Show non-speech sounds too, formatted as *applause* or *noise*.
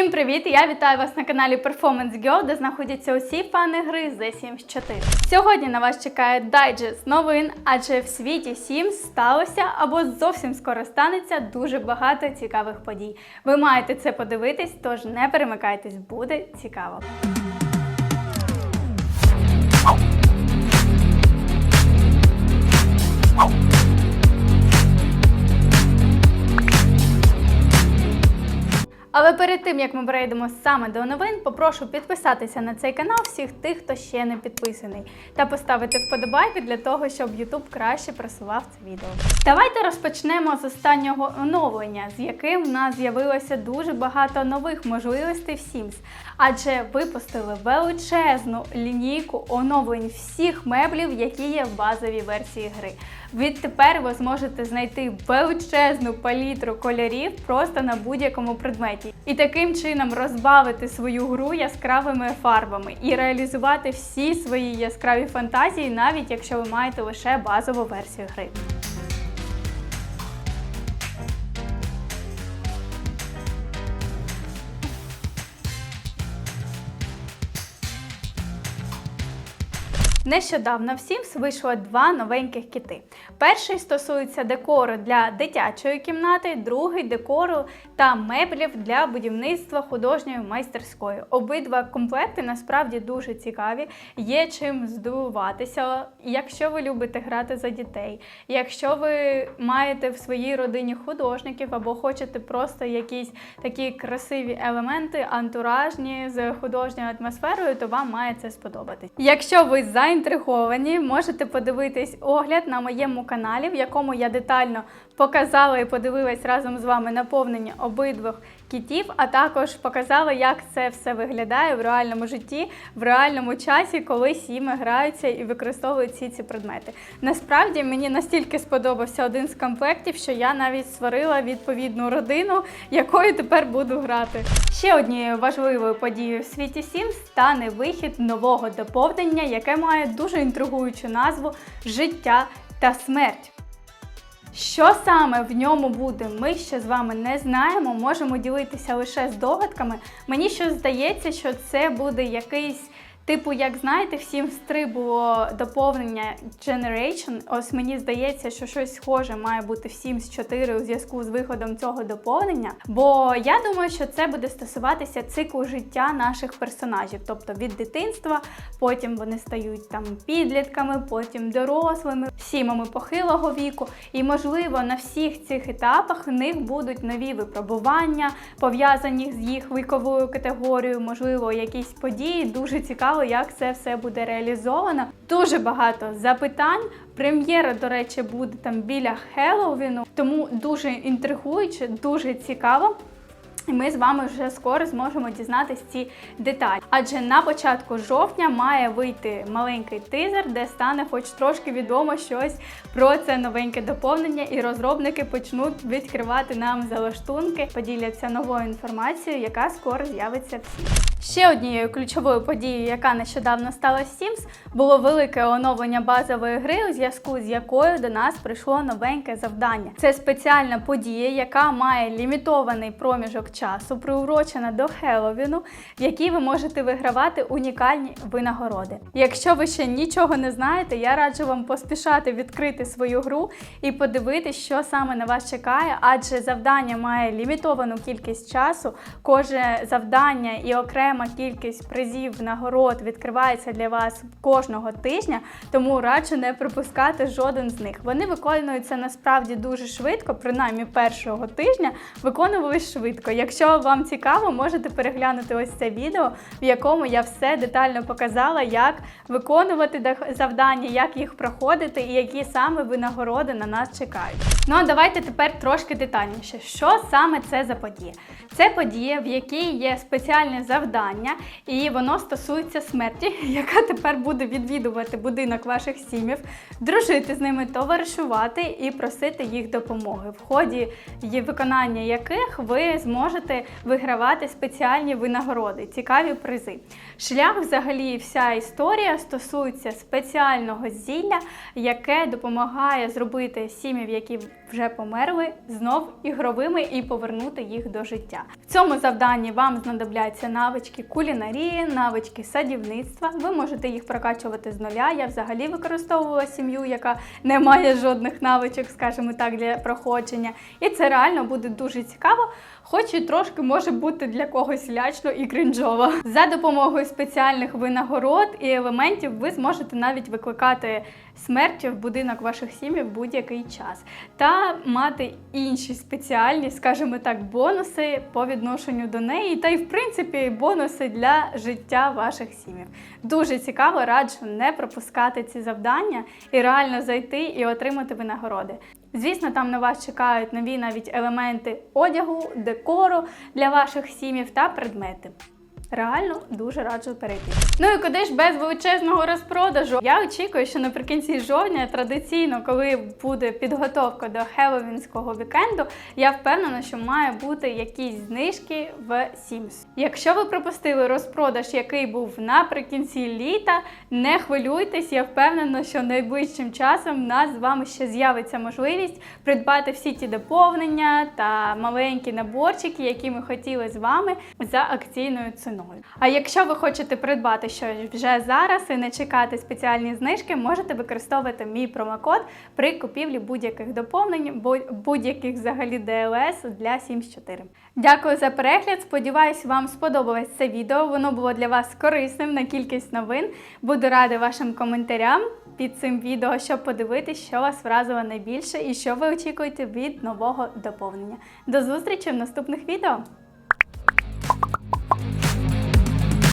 Всім привіт! Я вітаю вас на каналі Performance Girl, де знаходяться усі фани гри The Sims 4. Сьогодні на вас чекає дайджест новин, адже в світі Sims сталося або зовсім скоро станеться дуже багато цікавих подій. Ви маєте це подивитись, тож не перемикайтесь, буде цікаво. Перед тим як ми перейдемо саме до новин, попрошу підписатися на цей канал всіх тих, хто ще не підписаний, та поставити вподобайки для того, щоб YouTube краще просував це відео. Давайте розпочнемо з останнього оновлення, з яким в нас з'явилося дуже багато нових можливостей в Sims. Адже випустили величезну лінійку оновлень всіх меблів, які є в базовій версії гри. Відтепер ви зможете знайти величезну палітру кольорів просто на будь-якому предметі, і таким чином розбавити свою гру яскравими фарбами і реалізувати всі свої яскраві фантазії, навіть якщо ви маєте лише базову версію гри. Нещодавно в Sims вийшло два новеньких кіти. Перший стосується декору для дитячої кімнати, другий декору та меблів для будівництва художньої майстерської. Обидва комплекти насправді дуже цікаві, є чим здивуватися. Якщо ви любите грати за дітей, якщо ви маєте в своїй родині художників або хочете просто якісь такі красиві елементи, антуражні з художньою атмосферою, то вам має це сподобатись. Якщо ви заінтриговані, можете подивитись огляд на моєму каналі, в якому я детально показала і подивилась разом з вами наповнення обидвох кітів, а також показала, як це все виглядає в реальному житті, в реальному часі, коли сіми граються і використовують всі ці предмети. Насправді мені настільки сподобався один з комплектів, що я навіть створила відповідну родину, якою тепер буду грати. Ще однією важливою подією в світі Sims стане вихід нового доповнення, яке має дуже інтригуючу назву Життя та смерть. Що саме в ньому буде, ми ще з вами не знаємо. Можемо ділитися лише здогадками. Мені щось здається, що це буде якийсь. Типу, як знаєте, всім стри було доповнення Generation. Ось мені здається, що щось схоже має бути в Sims 4 у зв'язку з виходом цього доповнення. Бо я думаю, що це буде стосуватися циклу життя наших персонажів, тобто від дитинства, потім вони стають там підлітками, потім дорослими, сімами похилого віку. І можливо на всіх цих етапах в них будуть нові випробування, пов'язані з їх віковою категорією, можливо, якісь події. Дуже цікаво, як це все буде реалізовано. Дуже багато запитань. Прем'єра, до речі, буде там біля Хеллоуіну, тому дуже інтригуюче, дуже цікаво. І ми з вами вже скоро зможемо дізнатися ці деталі. Адже на початку жовтня має вийти маленький тизер, де стане хоч трошки відомо щось про це новеньке доповнення, і розробники почнуть відкривати нам залаштунки, поділяться новою інформацією, яка скоро з'явиться всі. Ще однією ключовою подією, яка нещодавно стала в Sims, було велике оновлення базової гри, у зв'язку з якою до нас прийшло новеньке завдання. Це спеціальна подія, яка має лімітований проміжок часу, приурочена до Хеллоуіну, в якій ви можете вигравати унікальні винагороди. Якщо ви ще нічого не знаєте, я раджу вам поспішати відкрити свою гру і подивитись, що саме на вас чекає, адже завдання має лімітовану кількість часу. Кожне завдання і окрема кількість призів нагород відкривається для вас кожного тижня, тому раджу не пропускати жоден з них. Вони виконуються насправді дуже швидко, принаймні першого тижня виконувались швидко. Якщо вам цікаво, можете переглянути ось це відео, в якому я все детально показала, як виконувати завдання, як їх проходити і які саме винагороди на нас чекають. Ну а давайте тепер трошки детальніше. Що саме це за подія? Це подія, в якій є спеціальне завдання, і воно стосується смерті, *laughs* яка тепер буде відвідувати будинок ваших сім'їв, дружити з ними, товаришувати і просити їх допомоги, в ході виконання яких ви зможете зможете вигравати спеціальні винагороди, цікаві призи. Шлях, взагалі, вся історія стосується спеціального зілля, яке допомагає зробити сім'їв, які вже померли, знов ігровими і повернути їх до життя. В цьому завданні вам знадобляться навички кулінарії, навички садівництва. Ви можете їх прокачувати з нуля. Я взагалі використовувала сім'ю, яка не має жодних навичок, скажімо так, для проходження. І це реально буде дуже цікаво, хоч трошки може бути для когось лячно і крінжово. За допомогою спеціальних винагород і елементів ви зможете навіть викликати смерть в будинок ваших сім'їв в будь-який час та мати інші спеціальні, скажімо так, бонуси по відношенню до неї, та й в принципі бонуси для життя ваших сім'їв. Дуже цікаво, раджу не пропускати ці завдання і реально зайти і отримати винагороди. Звісно, там на вас чекають нові навіть елементи одягу, декору для ваших сім'їв та предмети. Реально дуже раджу перейти. Ну і куди ж без величезного розпродажу? Я очікую, що наприкінці жовтня традиційно, коли буде підготовка до хеллоуінського вікенду, я впевнена, що має бути якісь знижки в Sims. Якщо ви пропустили розпродаж, який був наприкінці літа, не хвилюйтесь, я впевнена, що найближчим часом в нас з вами ще з'явиться можливість придбати всі ті доповнення та маленькі наборчики, які ми хотіли з вами за акційною ціною. А якщо ви хочете придбати щось вже зараз і не чекати спеціальні знижки, можете використовувати мій промокод при купівлі будь-яких доповнень, бу- будь-яких взагалі ДЛС для Sims 4. Дякую за перегляд. Сподіваюсь, вам сподобалось це відео. Воно було для вас корисним на кількість новин. Буду рада вашим коментарям під цим відео, щоб подивитися, що вас вразило найбільше і що ви очікуєте від нового доповнення. До зустрічі в наступних відео!